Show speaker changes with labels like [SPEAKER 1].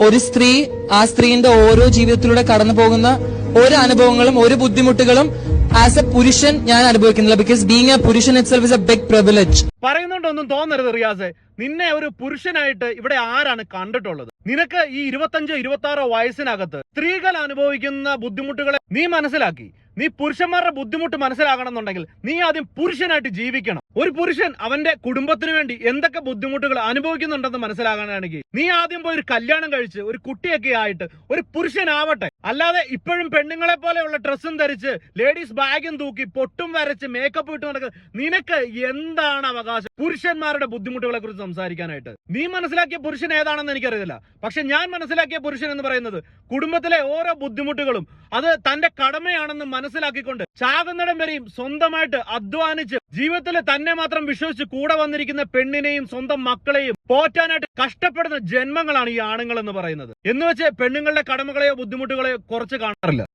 [SPEAKER 1] ഒരു സ്ത്രീ ആ സ്ത്രീന്റെ ഓരോ ജീവിതത്തിലൂടെ കടന്നു പോകുന്ന ഓരോ അനുഭവങ്ങളും ഒരു ബുദ്ധിമുട്ടുകളും ആസ് എ പുരുഷൻ ഞാൻ അനുഭവിക്കുന്നില്ല. ബിക്കോസ് ബീങ് എ പുരുഷൻ it is a big privilege
[SPEAKER 2] പറയുന്നുണ്ടൊന്നും തോന്നരുത് റിയാസെ. നിന്നെ ഒരു പുരുഷനായിട്ട് ഇവിടെ ആരാണ് കണ്ടിട്ടുള്ളത്? നിനക്ക് ഈ ഇരുപത്തഞ്ചോ ഇരുപത്തി ആറോ വയസ്സിനകത്ത് സ്ത്രീകൾ അനുഭവിക്കുന്ന ബുദ്ധിമുട്ടുകളെ നീ മനസ്സിലാക്കി. നീ പുരുഷന്മാരുടെ ബുദ്ധിമുട്ട് മനസ്സിലാകണം എന്നുണ്ടെങ്കിൽ നീ ആദ്യം പുരുഷനായിട്ട് ജീവിക്കണം. ഒരു പുരുഷൻ അവന്റെ കുടുംബത്തിന് വേണ്ടി എന്തൊക്കെ ബുദ്ധിമുട്ടുകൾ അനുഭവിക്കുന്നുണ്ടെന്ന് മനസ്സിലാകാനാണെങ്കിൽ നീ ആദ്യം പോയി ഒരു കല്യാണം കഴിച്ച് ഒരു കുട്ടിയൊക്കെ ആയിട്ട് ഒരു പുരുഷനാവട്ടെ. അല്ലാതെ ഇപ്പോഴും പെണ്ണുങ്ങളെ പോലെയുള്ള ഡ്രസ്സും ധരിച്ച് ലേഡീസ് ബാഗും തൂക്കി പൊട്ടും വരച്ച് മേക്കപ്പ് ഇട്ട് നടക്കുക നിനക്ക് എന്താണ് അവകാശം? പുരുഷന്മാരുടെ ബുദ്ധിമുട്ടുകളെ കുറിച്ച് സംസാരിക്കാനായിട്ട്. നീ മനസ്സിലാക്കിയ പുരുഷൻ ഏതാണെന്ന് എനിക്കറിയില്ല പക്ഷെ ഞാൻ മനസ്സിലാക്കിയ പുരുഷൻ എന്ന് പറയുന്നത് കുടുംബത്തിലെ ഓരോ ബുദ്ധിമുട്ടുകളും അത് തന്റെ കടമയാണെന്ന് മനസ്സിലാക്കിക്കൊണ്ട് ചാകുന്നിടം വരെയും സ്വന്തമായിട്ട് അധ്വാനിച്ച് ജീവിതത്തിൽ തന്നെ മാത്രം വിശ്വസിച്ച് കൂടെ വന്നിരിക്കുന്ന പെണ്ണിനെയും സ്വന്തം മക്കളെയും പോറ്റാനായിട്ട് കഷ്ടപ്പെടുന്ന ജന്മങ്ങളാണ് ഈ ആണുങ്ങൾ എന്ന് പറയുന്നത്. എന്ന് വെച്ച് പെണ്ണുങ്ങളുടെ കടമകളെയോ ബുദ്ധിമുട്ടുകളെയോ കുറച്ച് കാണാറില്ല.